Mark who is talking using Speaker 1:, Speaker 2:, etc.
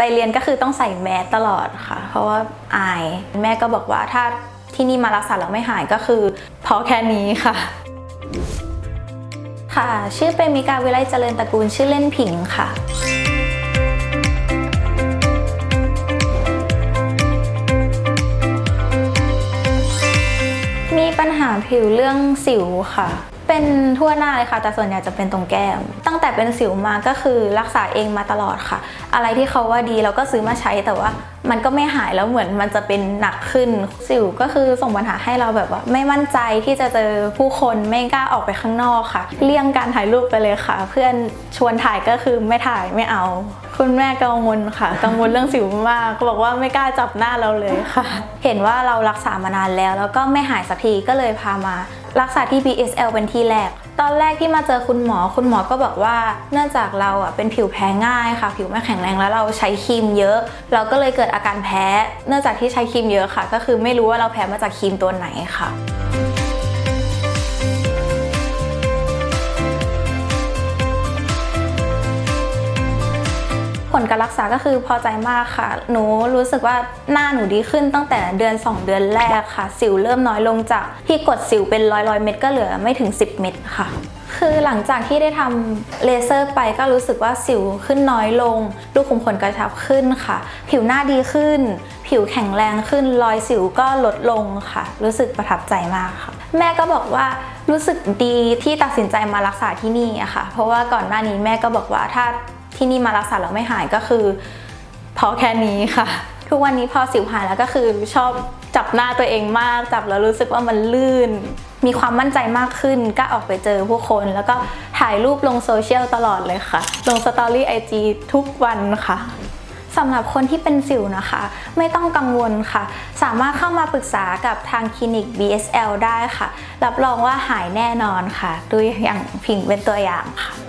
Speaker 1: ไปเรียนก็คือต้องใส่แมสตลอดค่ะ เพราะว่าอาย แม่ก็บอกว่าถ้าที่นี่มารักษาแล้วไม่หายก็คือพอแค่นี้ค่ะ ค่ะชื่อเป็นมิกาวิไลเจริญตระกูลชื่อเล่นผิงค่ะมีปัญหาผิวเรื่องสิวค่ะ เป็นทั่วหน้าเลยค่ะ แต่ส่วนใหญ่จะเป็นตรงแก้ม ตั้งแต่เป็นสิวมาก็คือรักษาเองมาตลอดค่ะ อะไรที่เขาว่าดีเราก็ซื้อมาใช้แต่ว่ามันก็ไม่หายแล้วเหมือนมันจะเป็นหนักขึ้นสิวก็คือส่งปัญหาให้เราแบบว่า ไม่มั่นใจที่จะเจอผู้คนไม่กล้าออกไปข้างนอกค่ะ เลี่ยงการถ่ายรูปไปเลยค่ะ เพื่อนชวนถ่ายก็คือไม่ถ่ายไม่เอา คุณแม่กังวลค่ะ กังวลเรื่องสิวมากก็บอกว่าไม่กล้าจับหน้าเราเลยค่ะ เห็นว่าเรารักษามานานแล้ว แล้วก็ไม่หายสักทีก็เลยพามา รักษาที่ BSL เป็นที่แรก ตอนแรกที่มาเจอคุณหมอ คุณหมอก็บอกว่า เนื่องจากเราอะเป็นผิวแพ้ง่ายค่ะ ผิวไม่แข็งแรงแล้วเราใช้ครีมเยอะ เราก็เลยเกิดอาการแพ้ เนื่องจากที่ใช้ครีมเยอะค่ะ ก็คือไม่รู้ว่าเราแพ้มาจากครีมตัวไหนค่ะ ผลการรักษาก็คือพอใจมากค่ะ หนูรู้สึกว่าหน้าหนูดีขึ้นตั้งแต่เดือน 2 เดือนแรกค่ะ สิวเริ่มน้อยลงจากที่กดสิวเป็นร้อยร้อยเม็ดก็เหลือไม่ถึง 10 เม็ดค่ะ คือหลังจากที่ได้ทำเลเซอร์ไปก็รู้สึกว่าสิวขึ้นน้อยลงรูกขุมขนกระชับขึ้นค่ะ ผิวหน้าดีขึ้น ผิวแข็งแรงขึ้นรอยสิวก็ลดลงค่ะ รู้สึกประทับใจมากค่ะ แม่ก็บอกว่ารู้สึกดีที่ตัดสินใจมารักษาที่นี่อะค่ะ เพราะว่าก่อนหน้านี้แม่ก็บอกว่าถ้า ที่นี่มารักษาแล้วไม่หายก็คือ พอแค่นี้ค่ะ ทุกวันนี้พอสิวหายแล้วก็คือชอบจับหน้าตัวเองมาก จับแล้วรู้สึกว่ามันลื่น มีความมั่นใจมากขึ้นกล้าออกไปเจอผู้คน แล้วก็ถ่ายรูปลงโซเชียลตลอดเลยค่ะ ลงสตอรี่ไอจีทุกวันค่ะสำหรับคนที่เป็นสิวนะคะ ไม่ต้องกังวลค่ะ สามารถเข้ามาปรึกษากับทางคลินิก BSL ได้ค่ะ รับรองว่าหายแน่นอนค่ะดูอย่างผิงเป็นตัวอย่างค่ะ